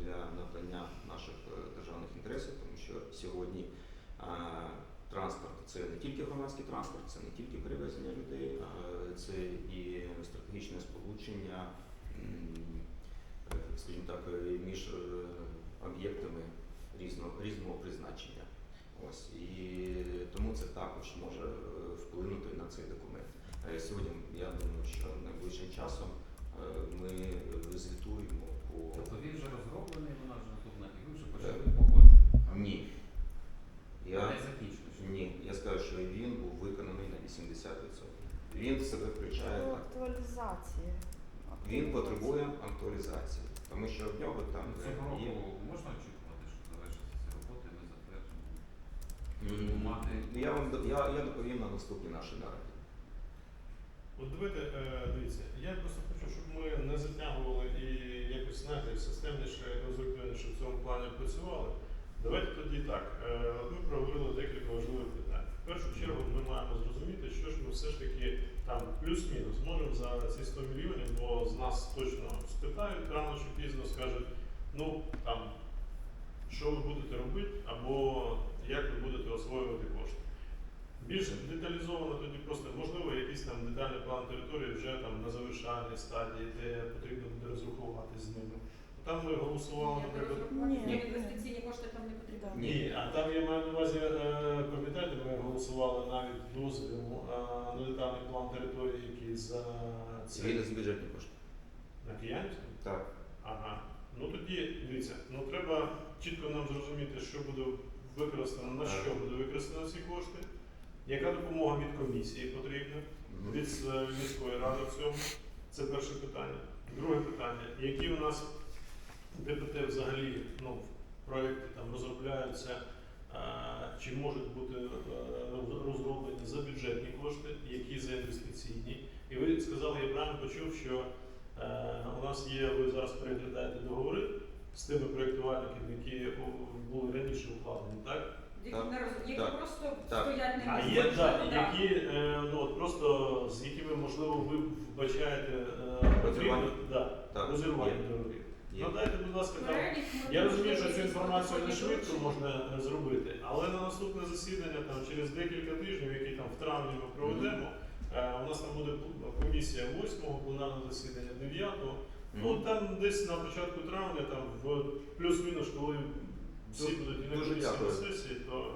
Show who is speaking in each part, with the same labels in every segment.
Speaker 1: для надання наших е, державних інтересів, тому що сьогодні транспорт це не тільки громадський транспорт, це не тільки перевезення людей, це і стратегічне сполучення, е, скажімо так, е, між об'єктами різного, різного призначення. Ось і тому це також може вплинути на цей документ. Сьогодні я думаю, що найближчим часом ми звітуємо по
Speaker 2: Тобто він вже розроблений, вона вже наступна, і ви вже почали погодження.
Speaker 1: ні. Я
Speaker 2: Не закінчено. ще.
Speaker 1: ні, я скажу, що він був виконаний на 80%. Він в себе включає
Speaker 3: До
Speaker 1: так.
Speaker 3: актуалізації.
Speaker 1: Він потребує актуалізації, тому що в нього там
Speaker 2: Цього
Speaker 1: е, є
Speaker 2: року можна очікувати, що завершиться ці роботи, ми затверджимо.
Speaker 1: М,
Speaker 2: мати.
Speaker 1: Я вам до- я, я доповім на наступній нашій нараді.
Speaker 4: От давайте, е, дивіться, я просто хочу, щоб ми не затягували і знаєте, системніше, розробленіше в цьому плані працювали. Давайте тоді так. е, Ми проговорили декілька важливих питань. В першу чергу ми маємо зрозуміти, що ж ми все ж таки там плюс-мінус можемо за ці 100 мільйонів, бо з нас точно спитають рано чи пізно, скажуть, ну там, що ви будете робити, або як ви будете освоювати кошти. Більш деталізовано тоді просто можливо якийсь там детальний план території вже там на завершальній стадії, де потрібно буде розрахуватись з ними. Там ми голосували, наприклад.
Speaker 3: Ні.
Speaker 5: Ні, інвестиційні кошти там не потрібно.
Speaker 4: Ні, а там я маю на увазі, е, пам'ятаєте, ми голосували навіть дозвіл е, на детальний план території, який за
Speaker 1: Це з бюджетні кошти.
Speaker 4: на Киянському?
Speaker 1: Так.
Speaker 4: Ага. Ну тоді дивіться, ну треба чітко нам зрозуміти, що буде використано, на що буде використано ці кошти, яка допомога від комісії потрібна, від е, міської ради в цьому. Це перше питання. Друге питання, які у нас ДПТ взагалі ну, в там розробляються, е, чи можуть бути е, розроблені за бюджетні кошти, які за інвестиційні. І ви сказали, я правильно почув, що у нас є, ви зараз переглядаєте договори з тими проєктувальниками, які були раніше укладені, так?
Speaker 5: Які,
Speaker 1: Так.
Speaker 5: не роз... які
Speaker 1: Так.
Speaker 5: просто
Speaker 1: Так.
Speaker 5: стоять на
Speaker 4: А
Speaker 5: місці.
Speaker 4: є да,
Speaker 5: да.
Speaker 4: які е, ну, от просто з якими можливо ви вбачаєте е, потрібно
Speaker 1: Розірвання?
Speaker 4: да,
Speaker 1: Так,
Speaker 4: розірвання
Speaker 1: є.
Speaker 4: договорів.
Speaker 1: Є.
Speaker 4: Ну дайте, будь ласка, там.
Speaker 5: Перелік ми
Speaker 4: Я розумію, що цю інформацію не швидко можна е, зробити, але на наступне засідання, там через декілька тижнів, які там в травні ми проведемо, е, у нас там буде комісія 8-го пленарного засідання, 9-го. Ну
Speaker 1: Мгм.
Speaker 4: там десь на початку травня, там в плюс-мінус, коли всі будуть
Speaker 1: дуже
Speaker 4: на
Speaker 1: дякую.
Speaker 4: сесії, то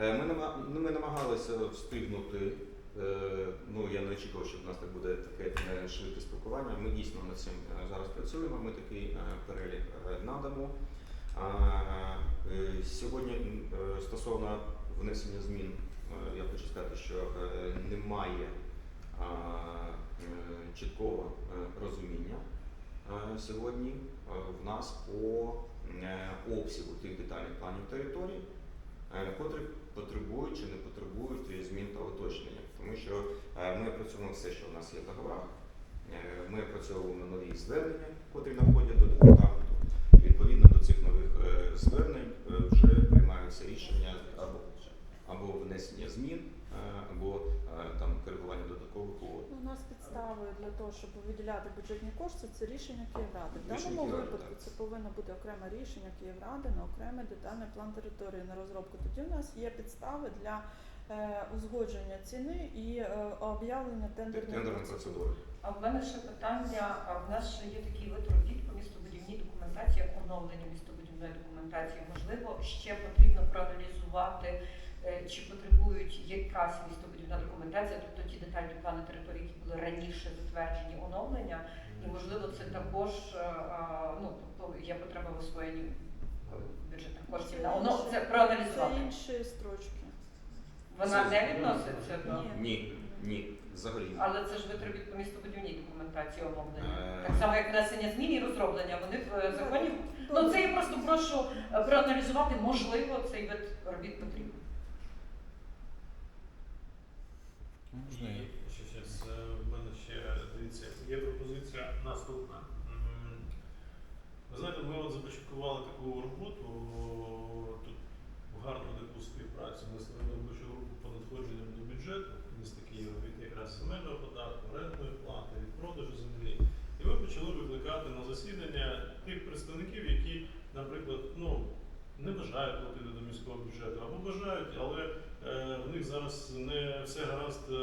Speaker 1: Е, Ми, нама- ну, ми намагалися встигнути. е, Ну, я не очікував, що в нас так буде таке е, швидке спілкування. Ми дійсно над цим е, зараз працюємо. Ми такий е, перелік е, надамо. А, е, Сьогодні м, е, стосовно внесення змін, е, я хочу сказати, що е, немає а, е, чіткого е, розуміння е, сьогодні е, в нас по обсягу тих детальних планів території, е, котрі потребують чи не потребують е, змін та уточнення. Тому що е, ми опрацьовуємо все, що в нас є в договорах. Е, Ми опрацьовуємо нові звернення, котрі надходять до департаменту. Відповідно до цих нових е, звернень е, вже приймаються рішення або, або внесення змін, е, або е, там коригування додаткових угод.
Speaker 3: Ну, У нас підставою для того, щоб виділяти бюджетні кошти, це рішення Київради. В
Speaker 1: Рішення
Speaker 3: даному
Speaker 1: Київради,
Speaker 3: випадку
Speaker 1: так.
Speaker 3: це повинно бути окреме рішення Київради на окремий детальний план території на розробку. Тоді у нас є підстави для е, узгодження ціни і е, об'явлення тендерної
Speaker 1: Тендерні
Speaker 3: процедури.
Speaker 5: А в мене ще питання. А в нас ще є такий вид робіт по містобудівній документації, як оновлення містобудівної документації. Можливо, ще потрібно проаналізувати, е, чи потребують якась містобудівна документація, тобто ті детальні плани території, які були раніше затверджені оновлення, і можливо це також е, ну тобто є потреба в освоєнні е, бюджетних коштів на оно це
Speaker 3: Це
Speaker 5: проаналізувати.
Speaker 3: інші строчки.
Speaker 5: Вона
Speaker 4: Це-
Speaker 5: не відноситься до
Speaker 3: Ні.
Speaker 1: Ні. Взагалі.
Speaker 5: Але це ж витробіт по містобудівній документації оновлення.
Speaker 1: Е.
Speaker 5: Так само, як внесення змін і розроблення. Вони в е, законі. Ну це я просто прошу е, проаналізувати, можливо, цей вид робіт потрібен.
Speaker 2: Можна я?
Speaker 4: ще, ще, з, е, в мене ще дивіться, є пропозиція наступна. Ви знаєте, ми от започаткували таку роботу тут гарну таку співпрацю. Ми створили робочу групу по надходженням до бюджету міста Києва від якраз земельного податку, орендної плати, від продажу землі. І ми почали викликати на засідання тих представників, які, наприклад, ну, не бажають платити до міського бюджету або бажають, але в них зараз не все гаразд, е,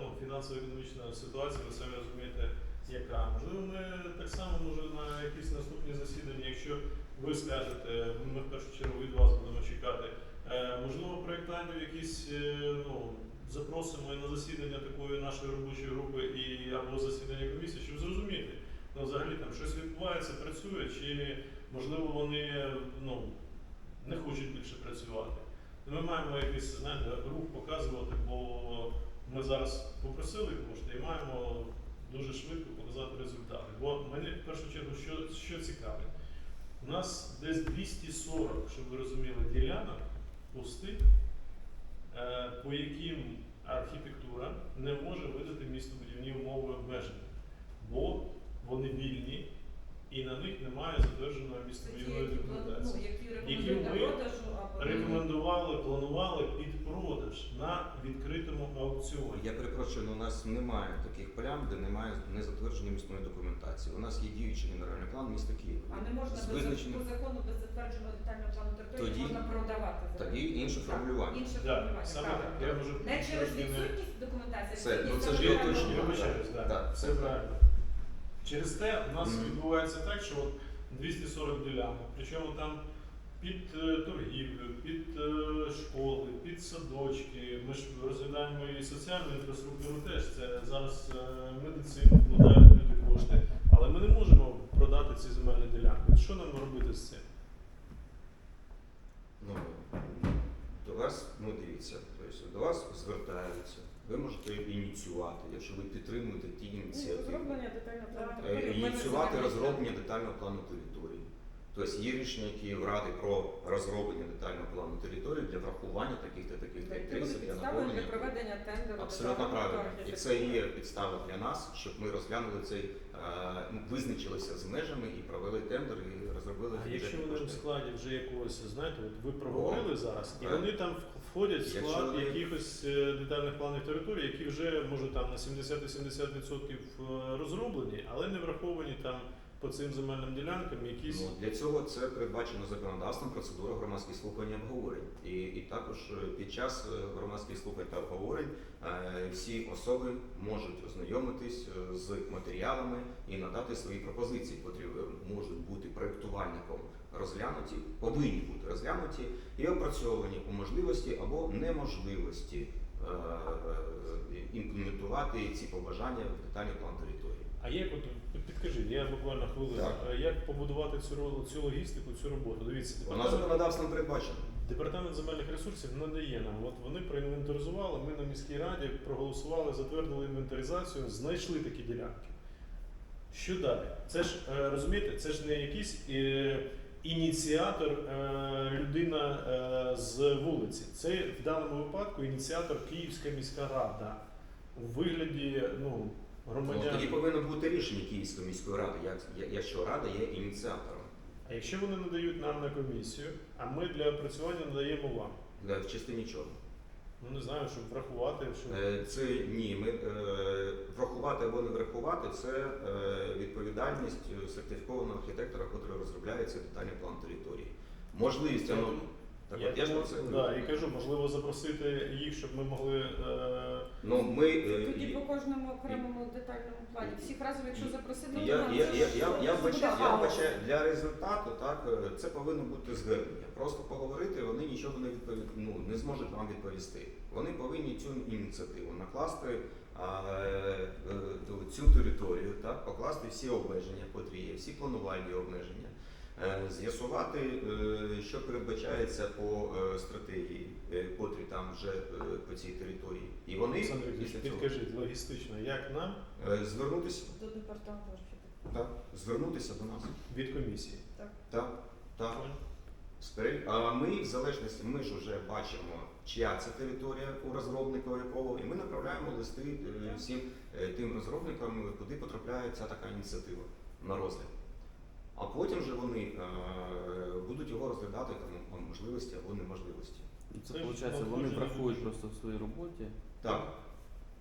Speaker 4: ну, фінансово-економічна ситуація, ви самі розумієте, яка. Можливо, ми так само може на якісь наступні засідання, якщо ви скажете, ми в першу чергу від вас будемо чекати. Е, можливо, проєктантів якісь е, ну, запросимо на засідання такої нашої робочої групи і або засідання комісії, щоб зрозуміти, ну взагалі там щось відбувається, працює, чи можливо вони ну, не хочуть більше працювати. Ми маємо якийсь рух показувати, бо ми зараз попросили кошти і маємо дуже швидко показати результати. Бо мене в першу чергу що, що цікавить? У нас десь 240, щоб ви розуміли, ділянок пустих, е, по яким архітектура не може видати містобудівні умови обмеження, бо вони вільні і на них немає затвердженої містобудівної документації. Які ми Рекомендували, планували під продаж на відкритому аукціоні.
Speaker 1: Я перепрошую, але у нас немає таких плям, де немає незатвердженої місної документації. У нас є діючий генеральний план міста Києва.
Speaker 6: А не можна
Speaker 1: визначеним
Speaker 6: по закону без затвердженого детального плану території
Speaker 1: Тоді-
Speaker 6: можна продавати
Speaker 1: тоді інше формулювання.
Speaker 6: Інше
Speaker 4: Да,
Speaker 6: формулювання.
Speaker 4: саме так. Я можу
Speaker 6: Не через відсутність документації,
Speaker 1: Це- ну,
Speaker 6: відсутність
Speaker 1: це ж.
Speaker 4: Я
Speaker 6: плану.
Speaker 4: вибачаюсь. Так, Все правильно. Через те у нас
Speaker 1: Мгм.
Speaker 4: відбувається так, що от 240 ділянок, причому там під е, торгівлю, під е, школи, під садочки. Ми ж розглядаємо і соціальну інфраструктуру теж. Це зараз е, медицину вкладають люди кошти. Але ми не можемо продати ці земельні ділянки. Що нам робити з цим?
Speaker 1: Ну, до вас, ну дивіться, тобто до вас звертаються. Ви ініціювати, якщо ви підтримуєте ті ініціативи.
Speaker 3: Розроблення детального плану
Speaker 1: Е,
Speaker 3: території.
Speaker 1: ініціювати розроблення детального плану території. Тобто є рішення Київради про розроблення детального плану території для врахування таких-то таких
Speaker 6: Це буде
Speaker 1: для
Speaker 6: підставою для проведення тендеру.
Speaker 1: Абсолютно правильно. І це є підстава для нас, щоб ми розглянули цей, е, ну, визначилися з межами і провели тендер і розробили
Speaker 4: А якщо вони в складі вже якогось, знаєте, от ви проговорили зараз, і вони там входять в склад
Speaker 1: вони-
Speaker 4: якихось е, детальних планів території, які вже може там на 70-70% е, розроблені, але не враховані там по цим земельним ділянкам якісь.
Speaker 1: Ну, для цього це передбачено законодавством процедура громадських слухань і обговорень. І, і також е, під час е, громадських слухань та обговорень е, всі особи можуть ознайомитись е, з матеріалами і надати свої пропозиції, котрі е, можуть бути проєктувальником розглянуті, повинні бути розглянуті і опрацьовані у можливості або неможливості е, е, імплементувати ці побажання в детальний план території.
Speaker 4: А як от підкажи, я буквально хвилину, як побудувати цю цю логістику, цю роботу? Дивіться,
Speaker 1: Вона
Speaker 4: департамент-
Speaker 1: законодавством передбачена.
Speaker 4: Департамент земельних ресурсів надає нам. От вони проінвентаризували. Ми на міській раді проголосували, затвердили інвентаризацію, знайшли такі ділянки. Що далі? Це ж е, розумієте, це ж не якийсь е, ініціатор, е, людина е, з вулиці. Це в даному випадку ініціатор Київська міська рада у вигляді ну,
Speaker 1: Ну,
Speaker 4: громадян.
Speaker 1: тоді повинно бути рішення Київської міської ради, як, якщо рада є ініціатором.
Speaker 4: А якщо вони надають нам на комісію, а ми для опрацювання надаємо вам.
Speaker 1: В частині чого?
Speaker 4: Ну не знаю, щоб врахувати, щоб
Speaker 1: Е, Це ні, ми е, врахувати або не врахувати це е, відповідальність е, сертифікованого архітектора, який розробляє цей детальний план території. Можливість, ну,
Speaker 4: думаю,
Speaker 1: так
Speaker 4: я,
Speaker 1: от я ж про це
Speaker 4: да,
Speaker 1: говорю.
Speaker 4: і кажу, можливо, запросити їх, щоб ми могли. Е,
Speaker 1: Ну, ми, е,
Speaker 6: Тоді
Speaker 1: і-
Speaker 6: по кожному окремому детальному плані. Всіх разом, якщо запросити, ну,
Speaker 1: Я,
Speaker 6: то
Speaker 1: я,
Speaker 6: це
Speaker 1: я, я, я, вбачаю, я вбачаю, для результату так, е, це повинно бути звернення. Просто поговорити, вони нічого не відпові... ну, не зможуть вам відповісти. Вони повинні цю ініціативу накласти а, е, е, цю територію, так, покласти всі обмеження, є, всі планувальні обмеження. Е, З'ясувати, е, що передбачається по е, стратегії, котрі там вже по цій території. І вони
Speaker 4: Олександр Вікторович,
Speaker 1: цього
Speaker 4: підкажіть логістично, як нам
Speaker 1: звернутися,
Speaker 3: До департаменту архітектури.
Speaker 1: так, звернутися до нас.
Speaker 4: від комісії?
Speaker 1: Так, так. З перелі- А ми в залежності, ми ж вже бачимо, чия це територія у розробника якого, і ми направляємо листи всім тим розробникам, куди потрапляє ця така ініціатива на розгляд. А потім вже вони е, будуть його розглядати там можливості або неможливості.
Speaker 2: Ну, Це виходить, вони врахують просто в своїй роботі.
Speaker 1: Так,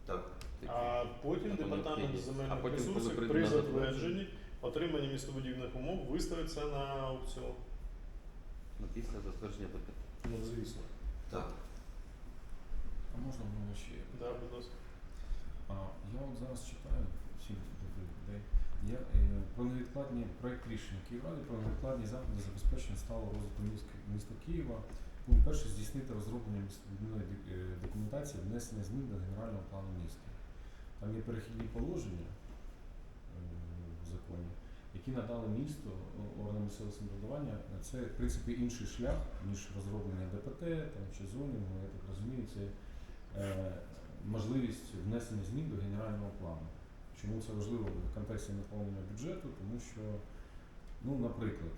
Speaker 1: так.
Speaker 4: А потім департамент земельних ресурсів при затвердженні отриманні містобудівних умов виставить це на аукціон.
Speaker 2: Ну, після затвердження ДПТ.
Speaker 4: Ну, звісно.
Speaker 1: так.
Speaker 7: А можна в мене ще?
Speaker 4: Да, будь ласка.
Speaker 7: А, я от зараз читаю всім добрий Я, е, про невідкладні проект рішення Київради про невідкладні заходи забезпечення сталого розвитку міста, Києва. Пункт перший здійснити розроблення містобудівної ді- е, документації, внесення змін до генерального плану міста. Там є перехідні положення е, в законі, які надали місту органам місцевого самоврядування. Це в принципі інший шлях ніж розроблення ДПТ там, чи зонінгу, я так розумію, це можливість внесення змін до генерального плану. Чому це важливо в контексті наповнення бюджету? Тому що, ну, наприклад,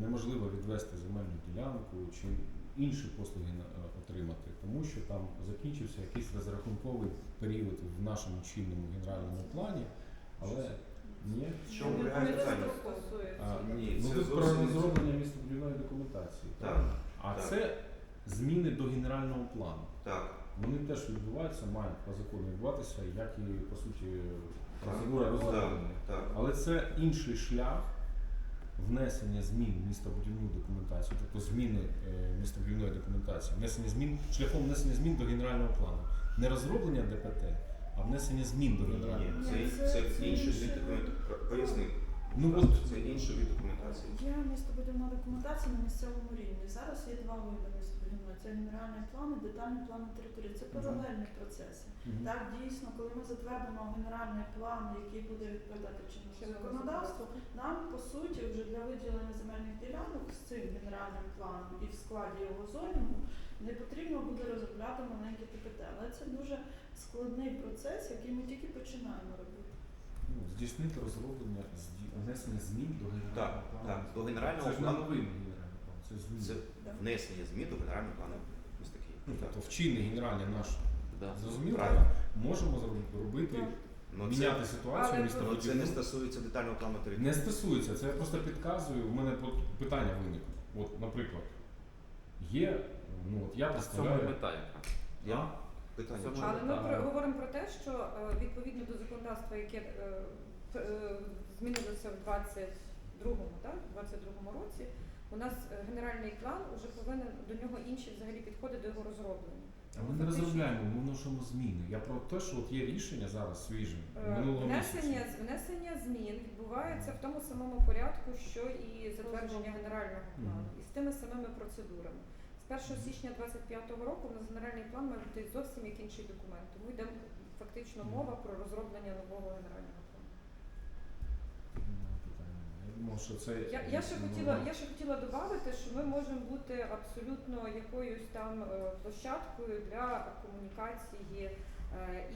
Speaker 7: неможливо відвести земельну ділянку чи інші послуги е, отримати, тому що там закінчився якийсь розрахунковий період в нашому чинному генеральному плані, але ні.
Speaker 1: Питання?
Speaker 7: А,
Speaker 1: Ні,
Speaker 7: ну
Speaker 1: це
Speaker 7: тут про
Speaker 1: зовсім не
Speaker 7: розроблення містобудівної документації.
Speaker 1: Так?
Speaker 7: А
Speaker 1: так.
Speaker 7: це зміни до генерального плану.
Speaker 1: Так,
Speaker 7: Вони теж відбуваються, мають по закону відбуватися, як і по суті процедура
Speaker 1: так,
Speaker 7: Але це інший шлях внесення змін в містобудівну документацію, тобто зміни е, містобудівної документації, внесення змін шляхом внесення змін до генерального плану. Не розроблення ДПТ, а внесення змін до генерального плану.
Speaker 1: це,
Speaker 3: Ні,
Speaker 1: це,
Speaker 3: це- це
Speaker 1: інший
Speaker 3: інше.
Speaker 1: Поясни.
Speaker 7: Ну
Speaker 1: Просто
Speaker 7: от
Speaker 1: це інший вид документації.
Speaker 3: Є містобудівна документація на місцевому рівні. Зараз є два види містобудівної. Це генеральний план і детальний план території. Це паралельні процеси.
Speaker 7: Мгм.
Speaker 3: Так, дійсно, коли ми затвердимо генеральний план, який буде відповідати чинному
Speaker 6: Чинному
Speaker 3: законодавству, нам по суті вже для виділення земельних ділянок з цим генеральним планом і в складі його зонінгу не потрібно буде розробляти маленькі ТПТ. Але це дуже складний процес, який ми тільки починаємо робити.
Speaker 7: Ну, здійснити розроблення зді- внесення змін до генерального
Speaker 1: Так,
Speaker 7: плану.
Speaker 1: так. До генерального
Speaker 7: Це ж не
Speaker 1: плану
Speaker 7: новий генеральний план, це зміни.
Speaker 1: це внесення змін до генерального плану міста
Speaker 7: Ну,
Speaker 1: Києва.
Speaker 7: тобто в чинний генеральний наш
Speaker 2: Да.
Speaker 7: зрозуміло,
Speaker 1: Правильно.
Speaker 7: можемо зробити, робити,
Speaker 3: Так.
Speaker 1: Ну,
Speaker 7: міняти
Speaker 1: це,
Speaker 7: ситуацію
Speaker 6: Але
Speaker 1: ну, це не стосується детального плану території.
Speaker 7: Не стосується, це я просто підказую. У мене по- питання виникло. От, наприклад, є, ну от я
Speaker 2: А в цьому
Speaker 7: представляю.
Speaker 2: мета яка?
Speaker 1: Я питання. Чому?
Speaker 6: Але ми про, говоримо про те, що е, відповідно до законодавства, яке е, п- е, змінилося в 22-му, так? 22-му році, у нас е, генеральний план вже повинен до нього інші взагалі підходи до його розроблення.
Speaker 7: А ми не розробляємо, ми вносимо зміни. Я про те, що от є рішення зараз свіже
Speaker 6: Е,
Speaker 7: минулого
Speaker 6: Внесення, внесення змін відбувається в тому самому порядку, що і затвердження генерального плану,
Speaker 7: Мгм.
Speaker 6: і з тими самими процедурами. З 1 січня 2025 року у нас генеральний план має бути зовсім як інший документ. Тому йде фактично мова про розроблення нового генерального плану.
Speaker 7: Я що це
Speaker 6: Я, я ще
Speaker 7: ну,
Speaker 6: хотіла, я ще хотіла додати, що ми можемо бути абсолютно якоюсь там е, площадкою для комунікації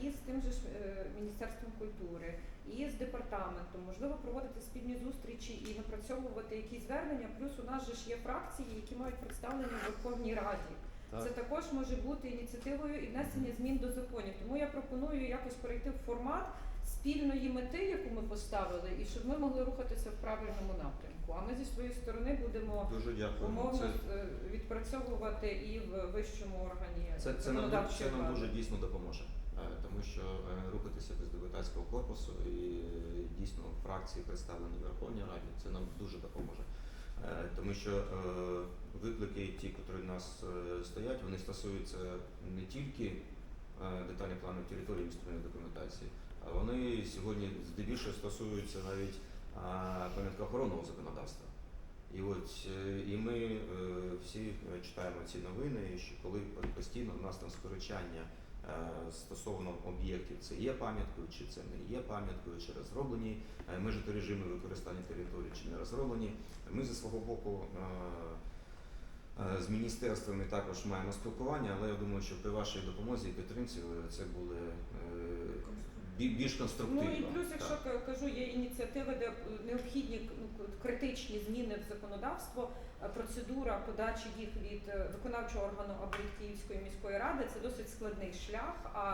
Speaker 6: і з тим же ж е, міністерством культури, і з департаментом, можливо, проводити спільні зустрічі і напрацьовувати якісь звернення. Плюс у нас же ж є фракції, які мають представлення в Верховній Раді.
Speaker 2: Так.
Speaker 6: Це також може бути ініціативою і внесення змін до законів. Тому я пропоную якось перейти в формат спільної мети, яку ми поставили, і щоб ми могли рухатися в правильному напрямку. А ми зі своєї сторони будемо
Speaker 1: Дуже дякую.
Speaker 6: умовно
Speaker 1: Це,
Speaker 6: е, відпрацьовувати і в вищому органі
Speaker 1: це, це, нам, це нам дуже дійсно допоможе. Е, Тому що е, рухатися без депутатського корпусу і е, дійсно фракції представлені в Верховній Раді, це нам дуже допоможе. Тому що виклики, ті, які в нас стоять, вони стосуються не тільки детальних планів території містобудівної документації, а вони сьогодні здебільшого стосуються навіть пам'яткоохоронного законодавства. І от і ми всі читаємо ці новини, що коли постійно в нас там сперечання стосовно об'єктів, це є пам'яткою, чи це не є пам'яткою, чи розроблені е, межі та режими використання території, чи не розроблені. Ми зі свого боку е, е, з міністерствами також маємо спілкування, але я думаю, що при вашій допомозі і підтримці е, це буде е, бі- більш
Speaker 6: Ну і плюс, якщо
Speaker 1: Так.
Speaker 6: кажу, є ініціативи, де е, необхідні ну, критичні зміни в законодавство, е, процедура подачі їх від е, виконавчого органу або від Київської міської ради це досить складний шлях. А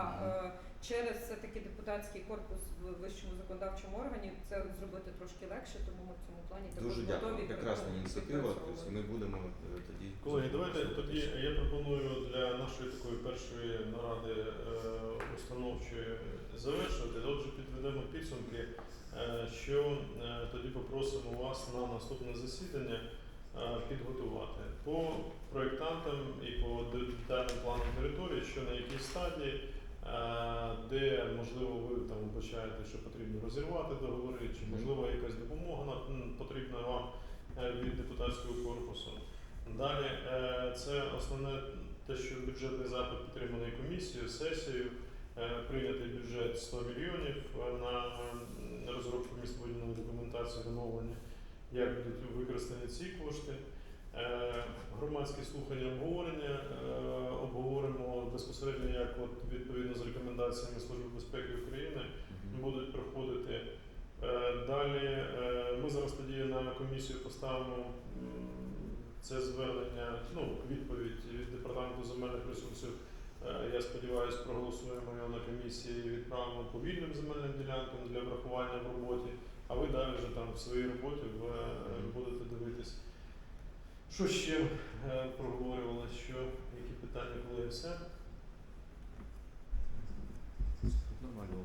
Speaker 6: е, через все таки депутатський корпус в вищому законодавчому органі це зробити трошки легше, тому ми в цьому плані також
Speaker 1: Дуже
Speaker 6: готові
Speaker 1: дякую. Прекрасна
Speaker 6: е,
Speaker 1: ініціатива. Тобто ми будемо е, тоді.
Speaker 4: Колеги, давайте тоді я пропоную для нашої такої першої наради е, установчої завершувати. Отже, підведемо підсумки, е, що е, тоді попросимо вас на наступне засідання е, підготувати по проєктантам і по детальним планам території, що на якій стадії, е, де можливо ви там вбачаєте, що потрібно розірвати договори, чи можливо якась допомога на- потрібна вам е, від депутатського корпусу. Далі е, це основне те, що бюджетний запит підтриманий комісією, сесією. Е, Прийнятий бюджет 100 мільйонів е, на розробку містобудівної документації відновлення. Як будуть використані ці кошти? Е, Громадські слухання обговорення е, обговоримо безпосередньо, як от відповідно з рекомендаціями Служби безпеки України будуть проходити. Е, Далі ми зараз тоді на комісію поставимо це звернення, ну, відповідь від департаменту земельних ресурсів. Я сподіваюся, проголосуємо його на комісії і відправимо по вільним земельним ділянкам для врахування в роботі. А ви далі вже там в своїй роботі ви е, будете дивитись. Що ще е, проговорювали? Що які питання, коли все?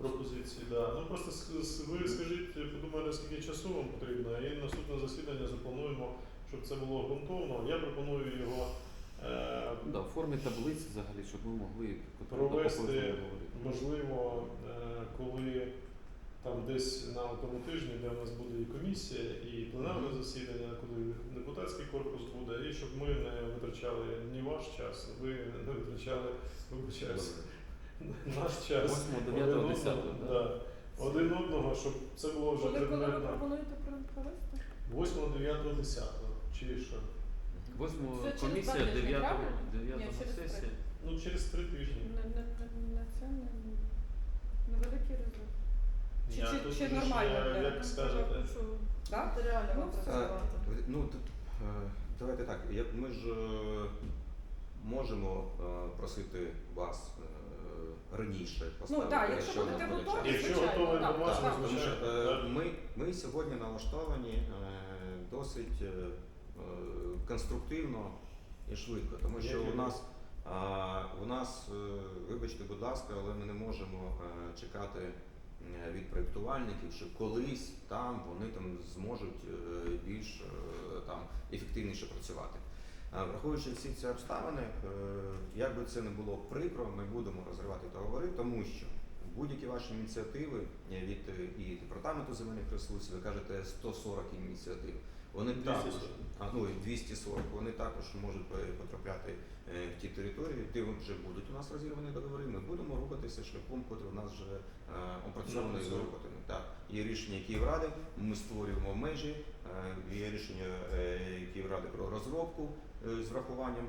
Speaker 4: Пропозиції, да. Ну просто ви скажіть, подумайте, скільки часу вам потрібно, і наступне засідання заплануємо, щоб це було ґрунтовно. Я пропоную його е,
Speaker 2: Да, в формі таблиці взагалі, щоб ми могли
Speaker 4: Провести, можливо, е, коли там десь на тому тижні, де у нас буде і комісія, і пленарне засідання, коли депутатський корпус буде, і щоб ми не витрачали ні ваш час, ви не витрачали, вибачаюсь, наш час.
Speaker 2: 8,
Speaker 4: Один
Speaker 2: 9,
Speaker 4: одного,
Speaker 2: 10,
Speaker 4: да.
Speaker 2: да?
Speaker 4: Один одного, щоб це було вже
Speaker 6: Коли, коли ви
Speaker 4: предметно.
Speaker 6: пропонуєте про- провести?
Speaker 4: 8, 9, 10, чи що?
Speaker 2: 8
Speaker 6: Це через
Speaker 2: комісія,
Speaker 6: тижні,
Speaker 2: 9,
Speaker 6: правильно?
Speaker 2: 9
Speaker 6: Ні, через три.
Speaker 2: сесія.
Speaker 4: Ну, через три тижні.
Speaker 6: Не, не, не це не невеликий ризик. Чи,
Speaker 4: Я
Speaker 6: чи,
Speaker 4: тут
Speaker 6: чи
Speaker 4: вже
Speaker 6: нормально?
Speaker 4: я-
Speaker 6: для-
Speaker 4: як скажете.
Speaker 6: Так?
Speaker 3: матеріально
Speaker 6: Ну.
Speaker 1: Е, Ну, тут, е, давайте так. як Ми ж е, можемо е, просити вас е, раніше поставити.
Speaker 6: так, якщо
Speaker 1: в
Speaker 6: будете
Speaker 1: буде
Speaker 6: готові,
Speaker 1: час.
Speaker 4: Якщо
Speaker 6: звичайно,
Speaker 4: готова
Speaker 6: так, так.
Speaker 1: Тому що
Speaker 4: звичайно.
Speaker 1: е,
Speaker 4: так.
Speaker 1: ми, ми сьогодні налаштовані е, досить е, е, конструктивно і швидко, тому що у нас, а, у нас, е, вибачте, будь ласка, але ми не можемо е, чекати е, від проєктувальників, що колись там вони там зможуть е, більш е, там ефективніше працювати. Е, Враховуючи всі ці обставини, е, як би це не було прикро, ми будемо розривати договори, тому що будь-які ваші ініціативи е, від е, і департаменту земельних ресурсів, ви кажете 140 ініціатив. Вони
Speaker 4: 240.
Speaker 1: а, ну, і 240, вони також можуть потрапляти е, в ті території, де вже будуть у нас розірвані договори. Ми будемо рухатися шляхом, який у нас вже е, опрацьований і
Speaker 4: Напрацьований.
Speaker 1: вироблений. Так, є рішення Київради, ми створюємо межі, е, є рішення Київради про розробку з врахуванням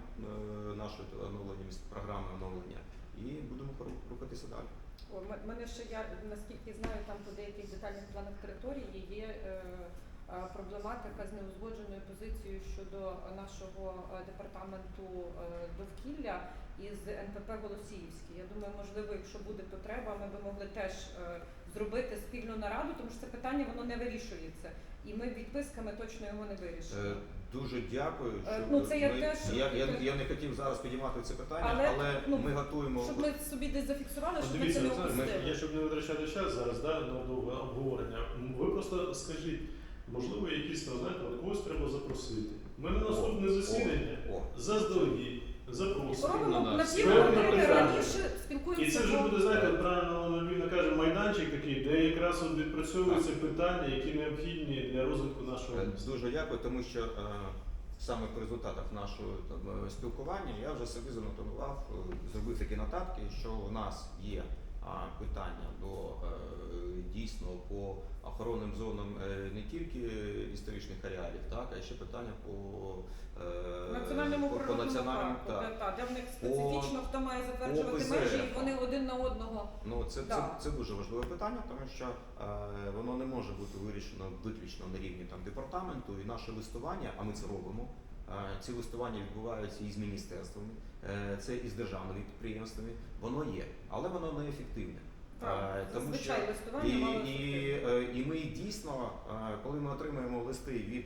Speaker 1: нашої оновлення програми оновлення і будемо рухатися далі.
Speaker 6: О, мене ще я наскільки знаю, там по деяких детальних планах території є е, проблематика з неузгодженою позицією щодо нашого е, департаменту е, довкілля із НПП Голосіївський. Я думаю, можливо, якщо буде потреба, ми би могли теж е, зробити спільну нараду, тому що це питання воно не вирішується. І ми відписками точно його не вирішимо.
Speaker 1: Е, Дуже дякую.
Speaker 6: Е,
Speaker 1: Що
Speaker 6: ну, це я
Speaker 1: ми,
Speaker 6: теж-
Speaker 1: я, я, я не хотів зараз підіймати це питання,
Speaker 6: Але,
Speaker 1: але,
Speaker 6: ну,
Speaker 1: ми готуємо.
Speaker 6: Щоб ми собі десь зафіксували,
Speaker 4: От
Speaker 6: щоб ми це не опустили.
Speaker 4: я щоб не витрачати час зараз да, на довге обговорення. Ви просто скажіть, можливо, якісь там, знаєте, от когось треба запросити. Ми на наступне засідання заздалегідь запросимо.
Speaker 6: Робимо
Speaker 2: на всі
Speaker 6: півгодини
Speaker 4: питання.
Speaker 6: раніше,
Speaker 4: І
Speaker 6: спілкуємося.
Speaker 4: це вже
Speaker 6: про-
Speaker 4: буде, знаєте, от правильно Альвіна каже, майданчик такий, де якраз от відпрацьовуються питання, які необхідні для розвитку нашого
Speaker 1: Е,
Speaker 4: міста.
Speaker 1: Дуже дякую, тому що е, саме по результатах нашого там, е, спілкування я вже собі занотував, е, зробив такі нотатки, що у нас є питання до е, дійсно по охоронним зонам е, не тільки історичних ареалів, так, а ще питання по, е,
Speaker 6: Національному
Speaker 1: по, по
Speaker 6: природному
Speaker 1: національним
Speaker 6: парку, де, та, де в них специфічно хто має затверджувати межі, і вони один на одного.
Speaker 1: Ну, це, це, це дуже важливе питання, тому що е, воно не може бути вирішено виключно на рівні там, департаменту і наше листування, а ми це робимо. Е, ці листування відбуваються і з міністерствами, е, це і з державними підприємствами. Воно є, але воно не ефективне.
Speaker 6: Так,
Speaker 1: Е, тому що і, і, і ми дійсно, коли ми отримуємо листи від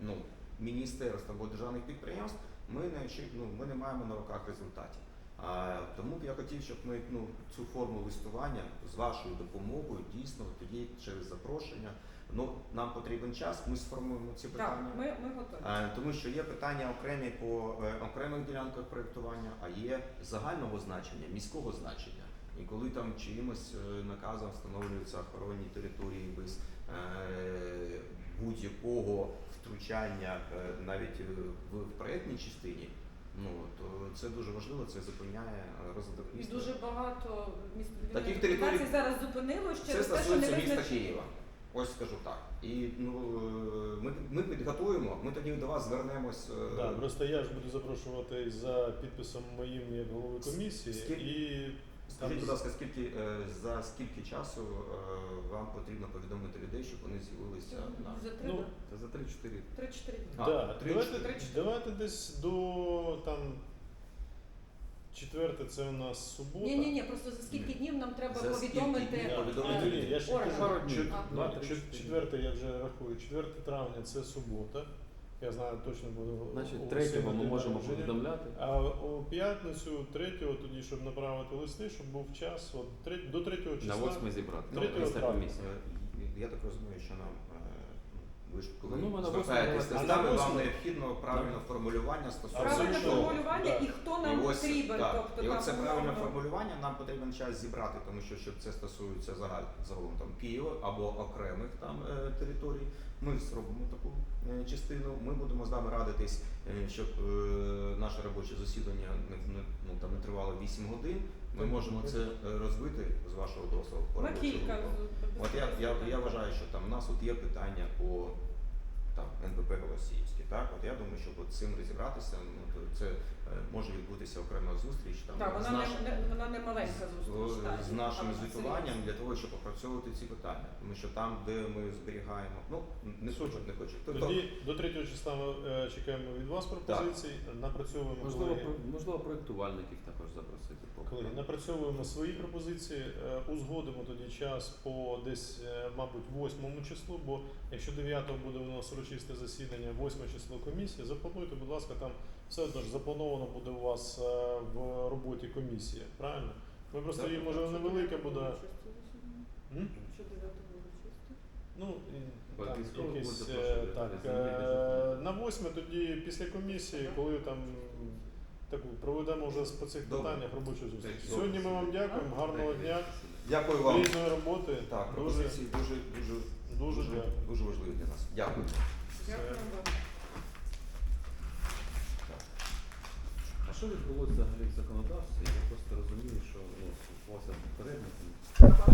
Speaker 1: ну, міністерств або державних підприємств, ми не, ну, ми не маємо на руках результатів. Тому б я хотів, щоб ми ну, цю форму листування з вашою допомогою дійсно тоді через запрошення. Ну, нам потрібен час, ми сформуємо ці
Speaker 6: Так,
Speaker 1: питання.
Speaker 6: ми, ми готові.
Speaker 1: Е, Тому що є питання окремі по е, окремих ділянках проєктування, а є загального значення, міського значення. І коли там чиїмось е, наказом встановлюються охоронні території без будь-якого втручання навіть в проєктній частині, ну то це дуже важливо, це зупиняє розвиток
Speaker 6: І дуже багато міст
Speaker 1: Таких територій-
Speaker 6: зараз зупинилось
Speaker 1: Це
Speaker 6: те, що не
Speaker 1: стосується міста. Києва. Ось скажу так. І ну е, ми, ми підготуємо, ми тоді до вас звернемось. е,
Speaker 4: Да, просто я ж буду запрошувати за підписом моїм як голови комісії
Speaker 1: Скільки?
Speaker 4: і
Speaker 1: Скажіть,
Speaker 4: там
Speaker 1: будь ласка, скільки е, за скільки часу вам потрібно повідомити людей, щоб вони з'явилися на
Speaker 6: За три,
Speaker 4: Ну,
Speaker 1: за 3-4
Speaker 6: 3-4 дні.
Speaker 4: Да,
Speaker 1: три,
Speaker 4: давайте, давайте десь до там четверте це у нас субота.
Speaker 6: Ні, ні, ні, просто за скільки днів нам треба
Speaker 1: За скільки
Speaker 6: повідомити.
Speaker 1: днів повідомити
Speaker 4: ні, ні, я
Speaker 6: Орган.
Speaker 4: кажу,
Speaker 7: Пару днів.
Speaker 6: А.
Speaker 7: Два-три,
Speaker 4: чет-
Speaker 7: чотири.
Speaker 4: четверте я вже рахую. 4 травня це субота. Я знаю, точно буду.
Speaker 8: Значить, третього ми можемо повідомляти.
Speaker 4: А у п'ятницю, третього, тоді, щоб направити листи, щоб був час от, до третього
Speaker 8: На
Speaker 4: числа.
Speaker 8: восьме зібрати.
Speaker 4: Ну,
Speaker 8: Після
Speaker 4: травня.
Speaker 8: комісії.
Speaker 1: Е, Я так розумію, що нам ви ж коли
Speaker 8: Ну, ми на
Speaker 1: звертаєтесь з
Speaker 8: восьме-
Speaker 1: листами, вам необхідно правильне формулювання стосовно
Speaker 6: Правильне
Speaker 1: того.
Speaker 6: формулювання
Speaker 4: Да.
Speaker 6: і хто нам
Speaker 1: і ось,
Speaker 6: потрібен.
Speaker 1: так,
Speaker 6: Тобто
Speaker 1: і
Speaker 6: там,
Speaker 1: от це правильне
Speaker 6: умовно,
Speaker 1: формулювання нам потрібен час зібрати, тому що щоб це стосується загаль, загалом там Києва або окремих там е, територій. Ми зробимо таку е, частину. Ми будемо з вами радитись, е, щоб е, наше робоче засідання ну, там, не тривало 8 годин. Ми можемо це розбити з вашого групі. От я, я, я вважаю, що там у нас от є питання по там НПП Голосіївське. Так, от я думаю, щоб от цим розібратися, ну то це може відбутися окрема зустріч там
Speaker 6: Так, вона
Speaker 1: наш-
Speaker 6: не, не вона не маленька
Speaker 1: з,
Speaker 6: зустріч. так,
Speaker 1: з нашим звітуванням для того, щоб опрацьовувати ці питання. Тому що там, де ми зберігаємо, ну не
Speaker 4: Супер.
Speaker 1: не хочуть. Тобто,
Speaker 4: Тоді до третього числа ми е, чекаємо від вас пропозицій, напрацьовуємо
Speaker 8: Можливо,
Speaker 4: колеги.
Speaker 8: про- можливо, проєктувальників також запросити.
Speaker 4: Колеги, напрацьовуємо свої пропозиції, е, узгодимо тоді час по десь, е, мабуть, 8 числу, бо якщо 9 буде у нас урочисте засідання, 8 число комісії, заплануйте, будь ласка, там все одно ж заплановано буде у вас е, в роботі комісія, правильно? Ми просто
Speaker 1: Так.
Speaker 4: її, може, невелика буде.
Speaker 6: Що дев'ятого?
Speaker 4: Ну, якесь,
Speaker 8: буде
Speaker 4: е, так, е, на 8 тоді після комісії, коли там таку проведемо вже по цих питаннях робочу зустріч. Сьогодні ми вам дякуємо, гарного дня,
Speaker 1: дякую вам.
Speaker 4: плідної роботи.
Speaker 1: Так,
Speaker 4: дуже,
Speaker 1: дуже, дуже
Speaker 4: дуже,
Speaker 1: дуже важливі для нас. Дякую.
Speaker 6: Дякую вам.
Speaker 8: Що відбулося взагалі в законодавстві? Я просто розумію, що ну, відбулося попередником.